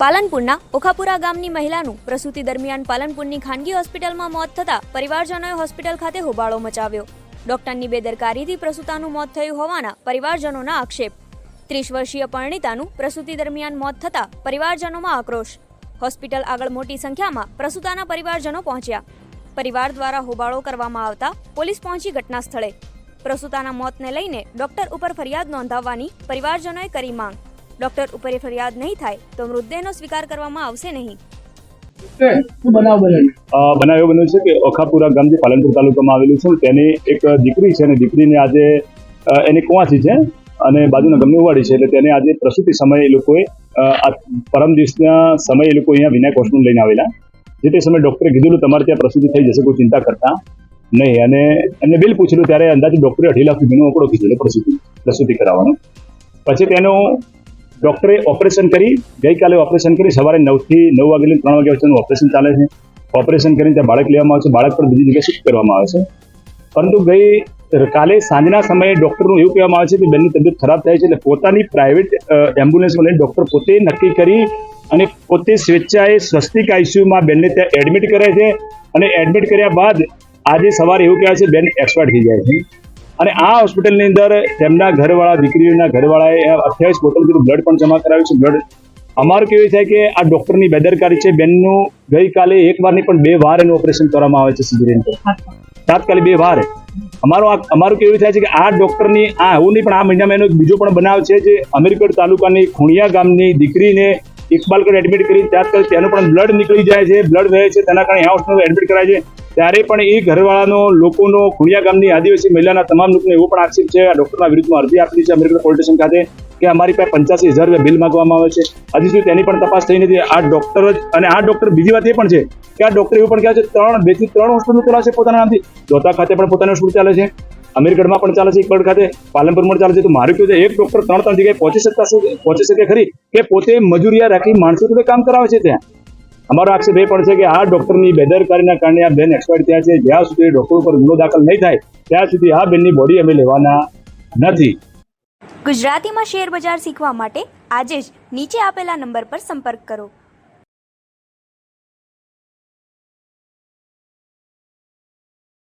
પાલનપુરના ઓખાપુરા ગામની મહિલાનું પ્રસૂતિ દરમિયાન પાલનપુરની ખાનગી હોસ્પિટલમાં મોત થતાં પરિવારજનોએ હોસ્પિટલ ખાતે હોબાળો મચાવ્યો. ડોક્ટરની બેદરકારીથી પ્રસૂતાનું મોત થયું હોવાના પરિવારજનોના આક્ષેપ. ત્રીસ વર્ષીય પરિણીતાનું પ્રસૂતિ દરમિયાન મોત થતાં પરિવારજનોમાં આક્રોશ. હોસ્પિટલ આગળ મોટી સંખ્યામાં પ્રસૂતાના પરિવારજનો પહોંચ્યા. પરિવાર દ્વારા હોબાળો કરવામાં આવતા પોલીસ પહોંચી ઘટના સ્થળે. પ્રસૂતાના મોતને લઈને ડોક્ટર ઉપર ફરિયાદ નોંધાવવાની પરિવારજનોએ કરી માંગ. ડોક્ટર ઉપર ફરિયાદ નહીં થાય તો મૃતદેહનો સ્વીકાર કરવામાં આવશે નહીં. બનાવ બને અ, બનાવ એવો બન્યો છે કે ઓખાપુરા ગામ જે પાલનપુર તાલુકામાં આવેલું છે તેની એક દીકરી છે અને દીકરીને આજે એની કુંવાસી છે અને બાજુના ગામની ઉવાડી છે એટલે તેને આજે પ્રસૂતિ સમયે એ લોકોએ પરમ દિવસના સમયે એ લોકો અહીંયા વિનાયક હોસ્પિટલ લઈને આવેલા. જે તે સમયે ડૉક્ટરે કીધેલું તમારે ત્યાં પ્રસૂતિ થઈ જશે કોઈ ચિંતા કરતા નહીં. અને એમને બિલ પૂછેલું ત્યારે અંદાજે ડૉક્ટરે અઢી લાખ સુધીનો આંકડો કીધેલો પ્રસૂતિ પ્રસૂતિ કરાવવાનો. પછી તેનું ડૉક્ટરે ઓપરેશન કરી, ગઈકાલે ઓપરેશન કરી, સવારે નવથી નવ વાગે લઈને ત્રણ વાગ્યા વચ્ચેનું ઓપરેશન ચાલે છે. ઓપરેશન કરીને ત્યાં બાળક લેવામાં આવે છે. બાળક પર બીજી જગ્યાએ શિફ્ટ કરવામાં આવે છે. પરંતુ ગઈ કાલે સાંજના સમયે ડૉક્ટરનું એવું કહેવામાં આવે છે કે બેનની તબિયત ખરાબ થાય છે એટલે પોતાની પ્રાઇવેટ એમ્બ્યુલન્સમાં લઈને ડૉક્ટર પોતે નક્કી કરી અને પોતે સ્વેચ્છાએ સ્વસ્તિક આઈસીયુમાં બેનને ત્યાં એડમિટ કરે છે. અને એડમિટ કર્યા બાદ આજે સવારે એવું કહેવાય છે બેન એક્સપાયર થઈ જાય છે. અને આ હોસ્પિટલની અંદર તેમના ઘરવાળા, દીકરીઓના ઘરવાળાએ અઠ્યાવીસ બોટલ જેટલું બ્લડ પણ જમા કરાવ્યું છે. બ્લડ અમારું કેવું થાય કે આ ડૉક્ટરની બેદરકારી છે. બેનનું ગઈકાલે એક વાર નહીં પણ બે વાર એનું ઓપરેશન કરવામાં આવે છે સિઝરીન તાત્કાલિક બે વાર. અમારું આ અમારું કેવું થાય છે કે આ ડૉક્ટરની આ એવું નહીં પણ આ મહિનામાં એનો બીજો પણ બનાવ છે જે અમીરગઢ તાલુકાની ખુણિયા ગામની દીકરીને ઇકબાલગઢ એડમિટ કરી. ત્યાં તેનું પણ બ્લડ નીકળી જાય છે. બ્લડ વહે છે. તેના કારણે આ હોસ્પિટલ એડમિટ કરાય છે. ત્યારે પણ એ ઘરવાળાનો, લોકોનો, ખુણિયા ગામની આદિવાસી મહિલાના તમામ લોકોને એવો પણ આક્ષેપ છે. આ ડૉક્ટરના વિરુદ્ધમાં અરજી આપેલી છે અમેરિકન પોલીસ ખાતે કે અમારી પાસે પંચ્યાસી હજાર રૂપિયા બિલ માંગવામાં આવે છે. હજી સુધી તેની પણ તપાસ થઈ નથી. આ ડૉક્ટર જ અને આ ડૉક્ટર બીજી વાત એ પણ છે કે આ ડૉક્ટર એવું પણ કહે છે, ત્રણ, બેથી ત્રણ હોસ્પિટલ ચલાવે છે પોતાના નામથી. દોતા ખાતે પણ પોતાની હોસ્પિટલ ચાલે છે. અમીરગઢમાં પણ ચાલે છે ઇકબાલ ખાતે, પાલનપુરમાં ચાલે છે. તો મારું કહ્યું છે, એક ડૉક્ટર ત્રણ ત્રણ જગ્યાએ પહોંચી શકતા પહોંચી શકે ખરી કે પોતે મજૂરિયા રાખી માણસો જોડે કામ કરાવે છે ત્યાં? અમારો આક્ષેપ એ પણ છે કે આ ડોક્ટરની બેદરકારીના કારણે આ બેન એક્સપાયર થયા છે. જ્યાં સુધી ડૉક્ટર ઉપર ગુનો દાખલ નહીં થાય, ત્યાં સુધી આ બેનની બોડી અમે લેવાના નથી. ગુજરાતીમાં શેર બજાર શીખવા માટે આજે જ નીચે આપેલા નંબર પર સંપર્ક કરો.